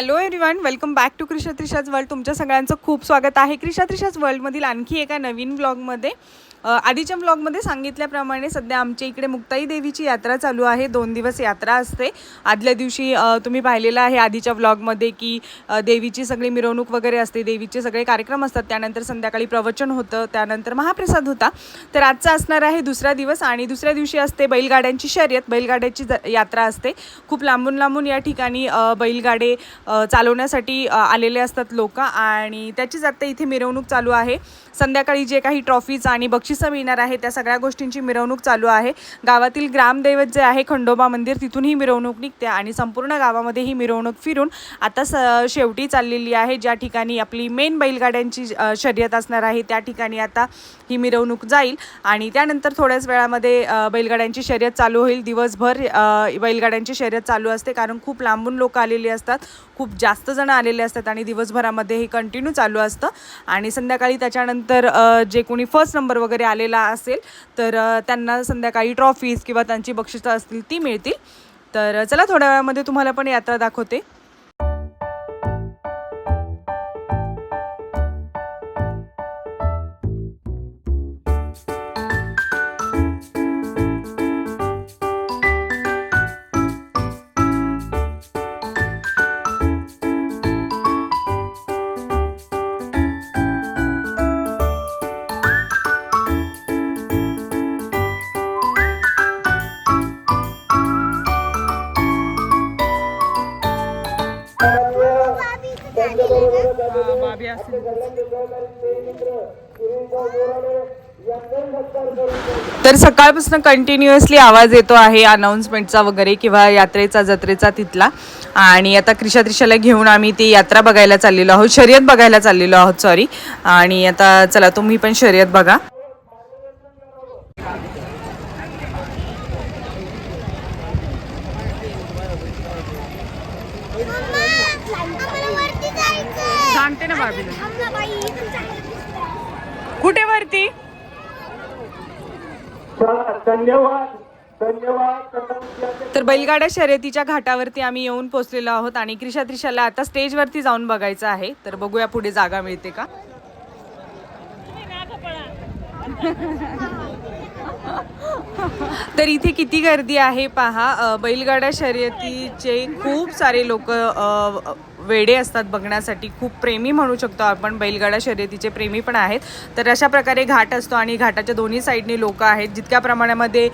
Hello everyone welcome back to Krisha Trisha's world तुमच्या सगळ्यांचं खूप स्वागत आहे. क्रिशा त्रिशाज वर्ल्डमधील आणखी एका नवीन ब्लॉगमध्ये आधीच्या ब्लॉगमध्ये सांगितल्याप्रमाणे सध्या आमच्या इकडे मुक्ताई देवीची यात्रा चालू आहे. दोन दिवस यात्रा असते. आदल्या दिवशी तुम्ही पाहिलेलं आहे आधीच्या ब्लॉगमध्ये की देवीची सगळी मिरवणूक वगैरे असते. देवीचे सगळे कार्यक्रम असतात. त्यानंतर संध्याकाळी प्रवचन होतं. त्यानंतर महाप्रसाद होता. तर आजचा असणार आहे दुसरा दिवस आणि दुसऱ्या दिवशी असते बैलगाड्यांची शर्यत. बैलगाड्याची ज- यात्रा असते. खूप लांबून लांबून या ठिकाणी बैलगाडे चालवण्यासाठी आलेले असतात लोक आणि त्याचीच आता इथे मिरवणूक चालू आहे. संध्याकाळी जे काही ट्रॉफीज आणि बक्षी मिळणार आहे. त्या सगळ्या गोष्टींची मिरवणूक चालू आहे. गावातील ग्रामदैवत जे आहे खंडोबा मंदिर तिथून ही मिरवणूक निघते आणि संपूर्ण गावामध्ये ही मिरवणूक फिरून आता स शेवटी चाललेली आहे. ज्या ठिकाणी आपली मेन बैलगाड्यांची शर्यत असणार आहे त्या ठिकाणी आता ही मिरवणूक जाईल. आणि त्यानंतर थोड्याच वेळामध्ये बैलगाड्यांची शर्यत चालू होईल. दिवसभर बैलगाड्यांची शर्यत चालू असते. कारण खूप लांबून लोक आलेली असतात. खूप जास्त जण आलेले असतात आणि दिवसभरामध्ये हे कंटिन्यू चालू असतं. आणि संध्याकाळी त्याच्यानंतर जे कोणी फर्स्ट नंबर वगैरे आलेला असेल तर त्यांना संध्याकाळी ट्रॉफीज किंवा त्यांची बक्षिसं असतील ती मिळतील. तर चला थोड्या वेळामध्ये तुम्हाला पण यात्रा दाखवते. तर सकाळपासून कंटिन्युअसली आवाज येतो आहे अनाऊन्समेंटचा वगैरे किंवा यात्रेचा जत्रेचा तिथला. आणि आता क्रिशा त्रिशाला घेऊन आम्ही ती यात्रा बघायला चाललेलो आहोत शर्यत बघायला चाललेलो आहोत सॉरी आणि आता चला तुम्ही पण शर्यत बघा. सांगते ना दिसतंय. कुठे वरती? धन्यवाद धन्यवाद. धन्यवाद. तर बैलगाड्या शर्यतीच्या घाटावरती आम्ही येऊन पोहोचलेलो आहोत आणि क्रिशा त्रिशाला आता स्टेजवरती जाऊन बघायचं आहे. तर बघूया पुढे जागा मिळते का? तर इथे किती गर्दी आहे पहा. बैलगाड्या शर्यतीचे खूप सारे लोक वेडे असतात बघण्यासाठी. खूप प्रेमी म्हणू शकतो आपण. बैलगाडा शर्यतीचे प्रेमी पण आहेत. तर अशा प्रकारे घाट असतो आणि घाटाच्या दोन्ही साईडने लोक आहेत. जितक्या प्रमाणामध्ये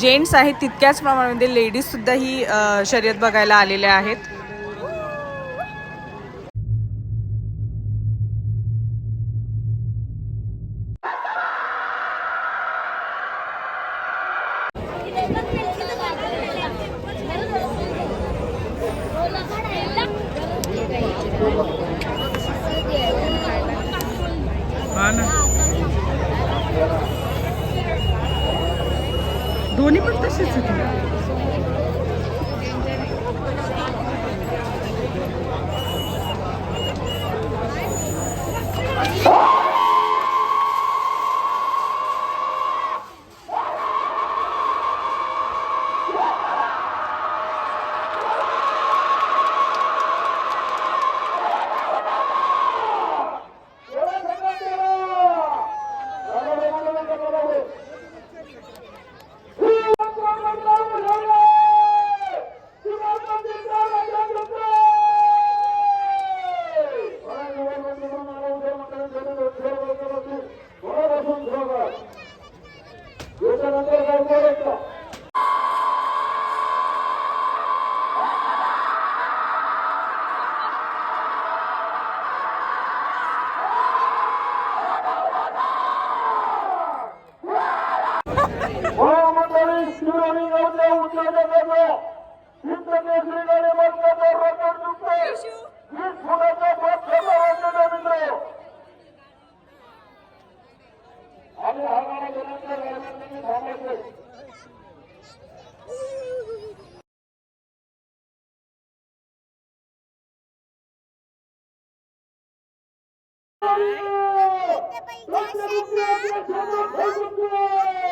जेंट्स आहेत तितक्याच प्रमाणामध्ये लेडीजसुद्धा ही शर्यत बघायला आलेल्या आहेत. दोन्ही पण तसेच ও আমাদের ইসলামী রাজ্যে উদ্যোগ করবে হিন্দুকে শ্রীগারে মর্যাদা রতন যুক্ত বিশ্বনাথে বাধ্যতা রঞ্জন রবীন্দ্র আমি হাজারা জনতার রাজনীতি ভালো Let's go, let's go, let's go, let's go.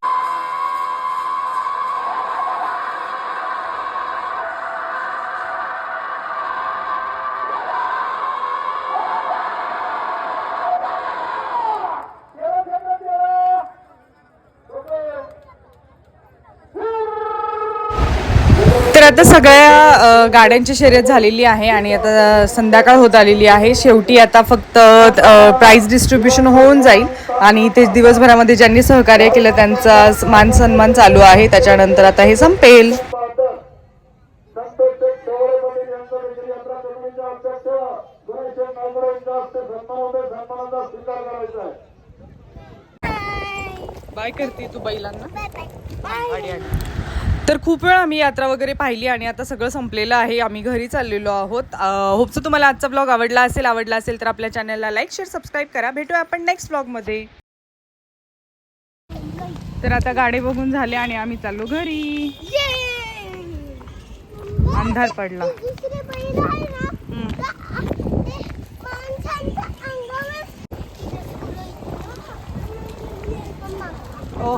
आता सगळ्या गाड्यांची शर्यत झालेली आहे आणि आता संध्याकाळ होत आलेली आहे. शेवटी आता फक्त प्राइज डिस्ट्रीब्युशन होऊन जाईल आणि ते दिवसभरामध्ये ज्यांनी सहकार्य केलं त्यांचा मान सन्मान चालू आहे. त्याच्यानंतर आता हे संपेल. बाय करते तू बैलांना. बाय बाय तर खूप वेळा आम्ही यात्रा वगैरे पाहिली आणि आता सगळं संपलेलं आहे. आम्ही घरी चाललेलो आहोत. होपचं तुम्हाला आजचा ब्लॉग आवडला असेल आवडला असेल तर आपल्या चॅनलला लाईक शेअर सबस्क्राईब करा. भेटूया आपण नेक्स्ट ब्लॉगमध्ये तर आता गाडे बघून झाले आणि आम्ही चाललो घरी. अंधार पडला. ओ.